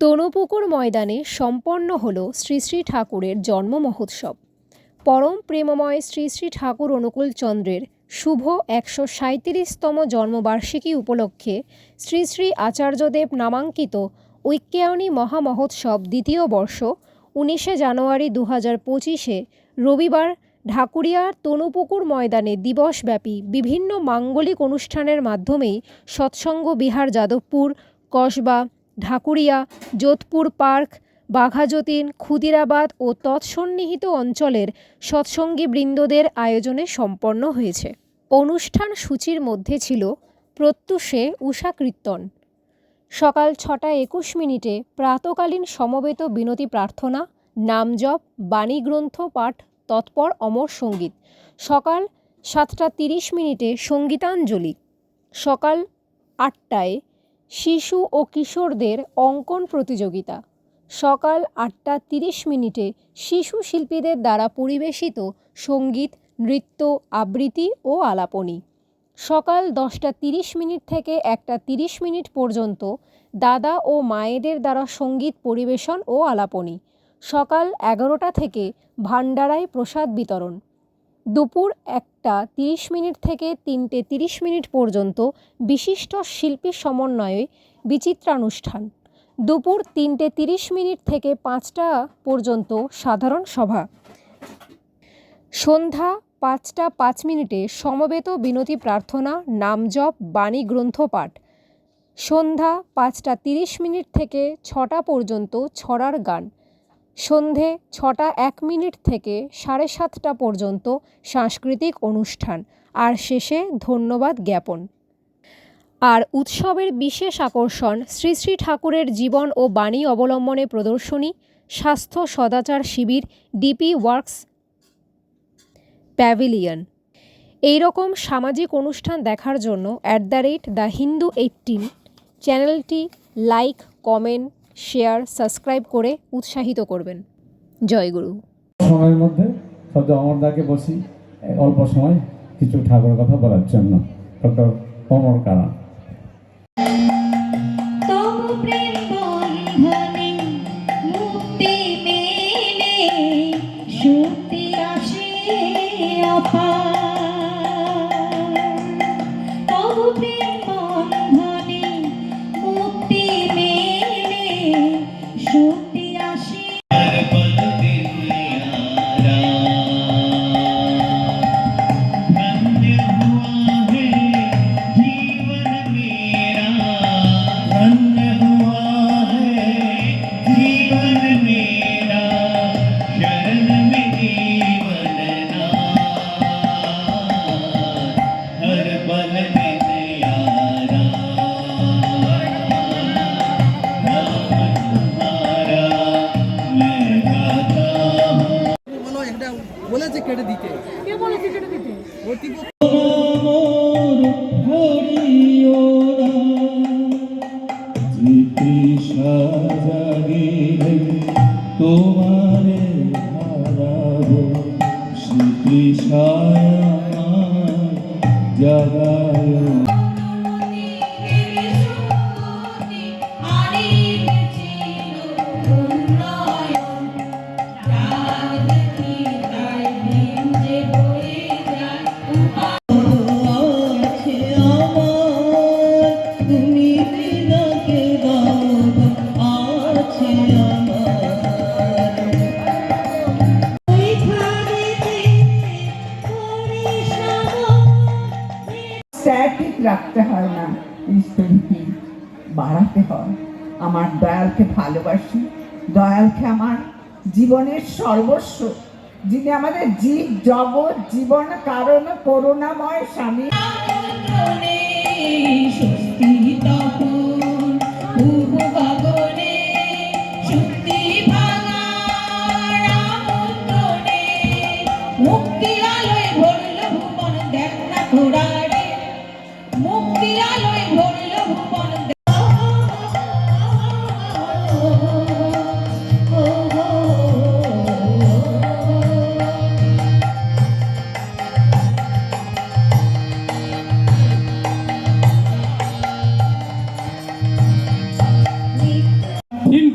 তনুপুকুর ময়দানে সম্পন্ন হল শ্রী শ্রী ঠাকুরের জন্ম মহোৎসব। পরম প্রেমময় শ্রী শ্রী ঠাকুর অনুকূল চন্দ্রের শুভ একশো সাঁইত্রিশতম জন্মবার্ষিকী উপলক্ষে শ্রী শ্রী আচার্যদেব নামাঙ্কিত ঐক্যায়নী মহামহোৎসব দ্বিতীয় বর্ষ, উনিশে জানুয়ারি দু হাজার পঁচিশে, রবিবার ঢাকুরিয়ার তনুপুকুর ময়দানে দিবসব্যাপী বিভিন্ন মাঙ্গলিক অনুষ্ঠানের মাধ্যমেই সৎসঙ্গ বিহার যাদবপুর, কসবা ঢাকুরিয়া, যোধপুর পার্ক, বাঘাযতীন, ক্ষুদিরাবাদ ও তৎসন্নিহিত অঞ্চলের সৎসঙ্গী বৃন্দদের আয়োজনে সম্পন্ন হয়েছে। অনুষ্ঠান সূচির মধ্যে ছিল প্রত্যুষে উষা কীর্তন। সকাল ছটা একুশ মিনিটে প্রাতকালীন সমবেত বিনতি প্রার্থনা নামজপ বাণীগ্রন্থ পাঠ, তৎপর অমর সংগীত। সকাল সাতটা তিরিশ মিনিটে সঙ্গীতাঞ্জলি। সকাল আটটায় শিশু ও কিশোরদের অঙ্কন প্রতিযোগিতা। সকাল আটটা তিরিশ মিনিটে শিশু শিল্পীদের দ্বারা পরিবেশিত সংগীত, নৃত্য, আবৃত্তি ও আলাপনী। সকাল দশটা তিরিশ মিনিট থেকে একটা তিরিশ মিনিট পর্যন্ত দাদা ও মায়েদের দ্বারা সংগীত পরিবেশন ও আলাপনী। সকাল এগারোটা থেকে ভান্ডারায় প্রসাদ বিতরণ। দুপুর একটা তিরিশ মিনিট থেকে তিনটে তিরিশ মিনিট পর্যন্ত বিশিষ্ট শিল্পী সমন্বয়ে বিচিত্রানুষ্ঠান। দুপুর তিনটে তিরিশ মিনিট থেকে পাঁচটা পর্যন্ত সাধারণ সভা। সন্ধ্যা পাঁচটা পাঁচ মিনিটে সমবেত বিনতি প্রার্থনা, নামজপ, বাণী গ্রন্থ পাঠ। সন্ধ্যা পাঁচটা তিরিশ মিনিট থেকে ছটা পর্যন্ত ছড়ার গান। সন্ধে ছটা এক মিনিট থেকে সাড়ে সাতটা পর্যন্ত সাংস্কৃতিক অনুষ্ঠান। আর শেষে ধন্যবাদ জ্ঞাপন। আর উৎসবের বিশেষ আকর্ষণ শ্রী শ্রী ঠাকুরের জীবন ও বাণী অবলম্বনে প্রদর্শনী, স্বাস্থ্য সদাচার শিবির, ডিপি ওয়ার্কস প্যাভিলিয়ন। এই রকম সামাজিক অনুষ্ঠান দেখার জন্য at the rate the Hindu eighteen চ্যানেলটি লাইক, কমেন্ট শেয়ার সাবস্ক্রাইব করে উৎসাহিত করবেন। জয়গুরু সময়ের মধ্যে সদ্য অমরদাকে বসি অল্প সময় কিছু ঠাকুর কথা বলার জন্য। ডক্টর অমর কারা? রাখতে হয় না। স্পিরিটি বাড়াতে হয়। আমার দয়ালকে ভালোবাসি। দয়ালকে আমার জীবনের সর্বস্ব, যিনি আমাদের জীব, জগৎ, জীবন, কারণ, করুণাময় স্বামী।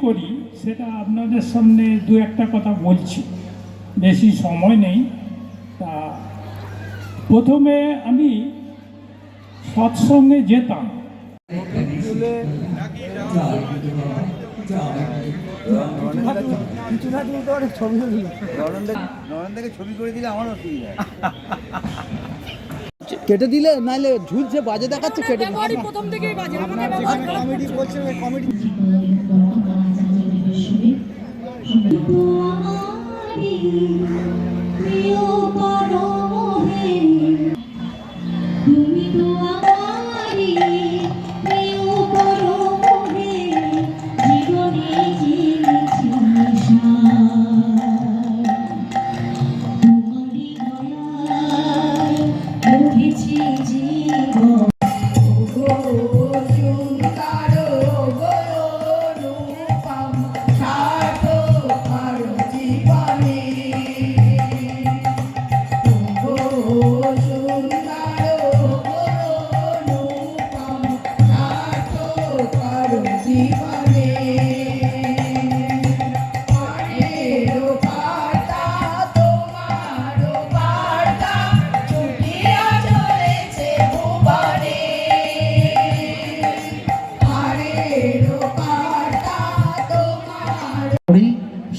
করি সেটা আপনাদের সামনে দু একটা কথা বলছি। বেশি সময় নেই। তা প্রথমে আমি সৎসঙ্গে যেতাম। ছবি হলো নরেন্দ্রকে ছবি করে দিলে আমার অসুবিধা কেটে দিলে নাহলে ঝুলছে বাজে। দেখাচ্ছে কেটে প্রথম থেকেই বাজে কমেডি বলছে কমেডি।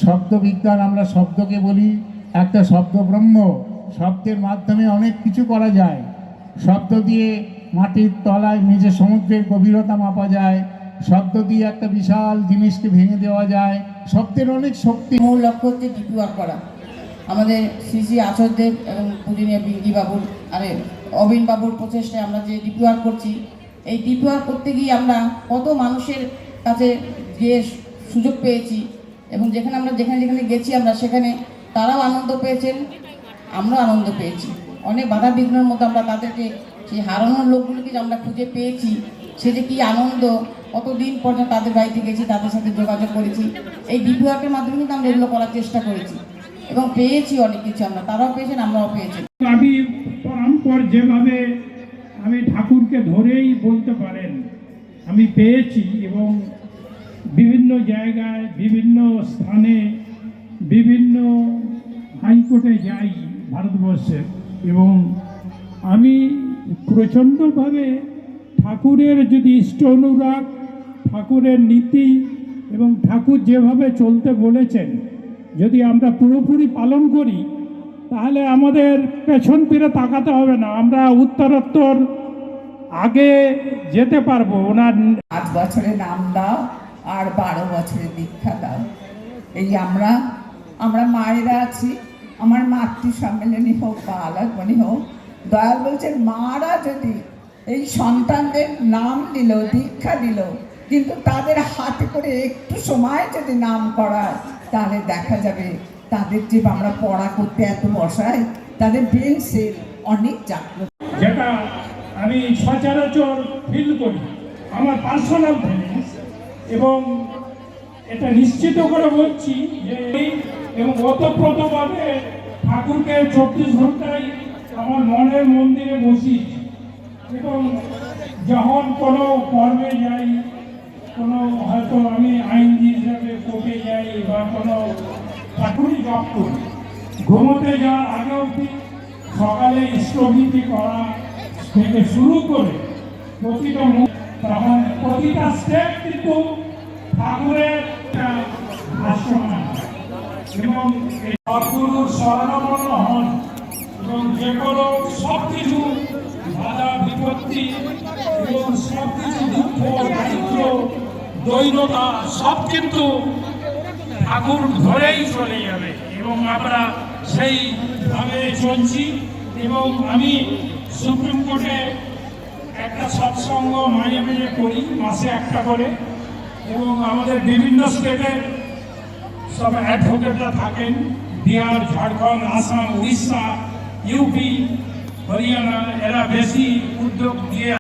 শব্দবিজ্ঞান, আমরা শব্দকে বলি একটা শব্দ ব্রহ্ম শব্দের মাধ্যমে অনেক কিছু করা যায়। শব্দ দিয়ে মাটির তলায় নিচে সমুদ্রের গভীরতা মাপা যায়। শব্দ দিয়ে একটা বিশাল জিনিসকে ভেঙে দেওয়া যায়। শব্দের অনেক শক্তি। মূল লক্ষ্য হচ্ছে ডিপিওয়ার করা। আমাদের শ্রী শ্রী আচার্যদেব এবং পূজনীয় বিঙ্গি বাবুর, আরে, অবিন বাবুর প্রচেষ্টায় আমরা যে ডিপিওয়ার করছি, এই ডিপিওয়ার করতে গিয়ে আমরা কত মানুষের কাছে গিয়ে সুযোগ পেয়েছি এবং যেখানে আমরা, যেখানে যেখানে গেছি আমরা, সেখানে তারাও আনন্দ পেয়েছেন, আমরাও আনন্দ পেয়েছি। অনেক বাধা বিঘ্নের মধ্যে আমরা তাদেরকে, সেই হারানোর লোকগুলোকে আমরা খুঁজে পেয়েছি সে যে কী আনন্দ, কতদিন পর্যন্ত তাদের বাড়িতে গেছি, তাদের সাথে যোগাযোগ করেছি। এই ডিপিওয়ার্কের মাধ্যমে কিন্তু আমরা এগুলো করার চেষ্টা করেছি। এবং পেয়েছি অনেক কিছু আমরা, তারাও পেয়েছেন, আমরাও পেয়েছি। আমি পরম্পর যেভাবে আমি ঠাকুরকে ধরেই বলতে পারেন, আমি পেয়েছি এবং বিভিন্ন জায়গায়, বিভিন্ন স্থানে, বিভিন্ন হাইকোর্টে যাই ভারতবর্ষে। এবং আমি প্রচণ্ডভাবে ঠাকুরের যদি ইষ্ট অনুরাগ, ঠাকুরের নীতি এবং ঠাকুর যেভাবে চলতে বলেছেন, যদি আমরা পুরোপুরি পালন করি, তাহলে আমাদের পেছন ফিরে তাকাতে হবে না। আমরা উত্তরোত্তর আগে যেতে পারব। ওনার পাঁচ বছরে নাম দাও আর বারো বছরে দীক্ষা দাও। এই আমরা আমরা মায়েরা আছি, আমার মাতৃ সম্মেলনী হোক বা আলাপনী হোক, দয়াল বলছেন, মারা যদি এই সন্তানদের নাম দিল দীক্ষা দিল কিন্তু তাদের হাতে করে একটু সময় যদি নাম করায়, তাহলে দেখা যাবে তাদের যে আমরা পড়া করতে এত বসাই তাদের ব্রেন অনেক জাগ্রত। যেটা আমি সচরাচর ফিল করি, আমার পার্সোনাল ফিলিংস এবং এটা নিশ্চিত করে বলছি যে এবং ওতপ্রোতভাবে ঠাকুরকে চব্বিশ ঘন্টায় আমার মনের মন্দিরে বসি এবং যখন কোনো কর্মে যাই, কোনো হয়তো আমি আইনজীবী হিসাবে কোর্টে যাই বা কোনো ঠাকুরই জব করি, ঘুমোতে যাওয়ার আগে অবধি সকালে স্থগিতি করা থেকে শুরু করে প্রতিটা তখন প্রতিটা স্টেপ কিন্তু ঠাকুরের ভাষ্যমান। এবং এই সদ্গুরুর স্মরণাপন্ন হন এবং যে কোনো সব কিছু বাধা বিপত্তি এবং সব কিছু দুঃখ, দারিদ্র, দৈনতা, সব কিন্তু ঠাকুর ধরেই চলে যাবে। এবং আমরা সেইভাবে চলছি। এবং আমি সুপ্রিম কোর্টে একটা সৎসঙ্গ মাঝে মাঝে করি, মাসে একটা করে। এবং আমাদের বিভিন্ন স্টেটের সব অ্যাডভোকেটরা থাকেন। বিহার, ঝাড়খণ্ড, আসাম, উড়িষ্যা, ইউপি হরিয়ানা এরা বেশি উদ্যোগ দিয়ে